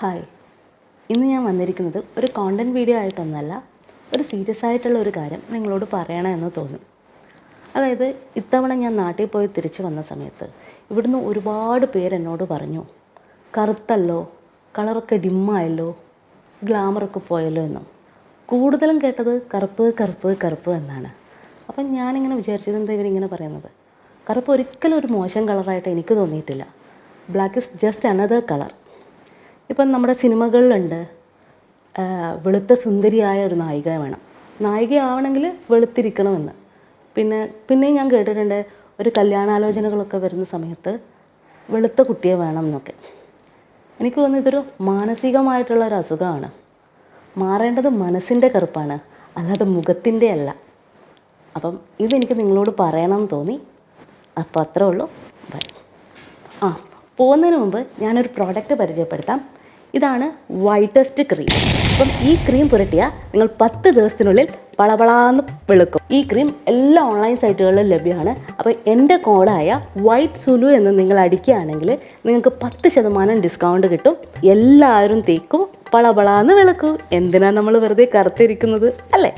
Hi ഇന്ന് ഞാൻ വന്നിരിക്കുന്നത് ഒരു കോണ്ടന്റ് വീഡിയോ ആയിട്ടൊന്നല്ല ഒരു സീരിയസ് ആയിട്ടുള്ള ഒരു കാര്യം നിങ്ങളോട് പറയണമെന്ന് തോന്നും. അതായത് ഇത്തവണ ഞാൻ നാട്ടിൽ പോയി തിരിച്ചു വന്ന സമയത്ത് ഇവിടുന്ന് ഒരുപാട് പേര് എന്നോട് പറഞ്ഞു കറുത്തല്ലോ കളറൊക്കെ ഡിമ്മായല്ലോ ഗ്ലാമറൊക്കെ പോയല്ലോ എന്നും. കൂടുതലും കേട്ടത് കറുപ്പ് കറുപ്പ് കറുപ്പ് എന്നാണ്. അപ്പം ഞാനിങ്ങനെ വിചാരിച്ചത് എന്താ ഇവരിങ്ങനെ പറയുന്നത്? കറുപ്പ് ഒരിക്കലും ഒരു മോശം കളറായിട്ട് എനിക്ക് തോന്നിയിട്ടില്ല. Black is just another colour ഇപ്പം നമ്മുടെ സിനിമകളിലുണ്ട്. വെളുത്ത സുന്ദരിയായ ഒരു നായിക വേണം. നായികയാവണമെങ്കിൽ വെളുത്തിരിക്കണമെന്ന്. പിന്നെ പിന്നെയും ഞാൻ കേട്ടിട്ടുണ്ട് ഒരു കല്യാണാലോചനകളൊക്കെ വരുന്ന സമയത്ത് വെളുത്ത കുട്ടിയെ വേണം എന്നൊക്കെ. എനിക്ക് തോന്നുന്നു ഇതൊരു മാനസികമായിട്ടുള്ള ഒരു അസുഖമാണ്. മാറേണ്ടത് മനസ്സിന്റെ കറുപ്പാണ് അല്ലാതെ മുഖത്തിന്റെ അല്ല. അപ്പം ഇതെനിക്ക് നിങ്ങളോട് പറയണം തോന്നി. അപ്പോൾ അത്രേ ഉള്ളൂ. ആ പോകുന്നതിന് മുമ്പ് ഞാനൊരു പ്രോഡക്റ്റ് പരിചയപ്പെടുത്താം. ഇതാണ് വൈറ്റസ്റ്റ് ക്രീം അപ്പം ഈ ക്രീം പുരട്ടിയാൽ നിങ്ങൾ പത്ത് ദിവസത്തിനുള്ളിൽ പളപളാന്ന് വെളുക്കും. ഈ ക്രീം എല്ലാ ഓൺലൈൻ സൈറ്റുകളിലും ലഭ്യമാണ്. അപ്പോൾ എന്റെ കോഡായ വൈറ്റ് സുലു എന്ന് നിങ്ങൾ അടിക്കുകയാണെങ്കിൽ നിങ്ങൾക്ക് പത്ത് ശതമാനം ഡിസ്കൗണ്ട് കിട്ടും. എല്ലാവരും തേക്കും പളപളാന്ന് വെളുക്കും. എന്തിനാണ് നമ്മൾ വെറുതെ കറുത്തിരിക്കുന്നത്? അല്ലേ?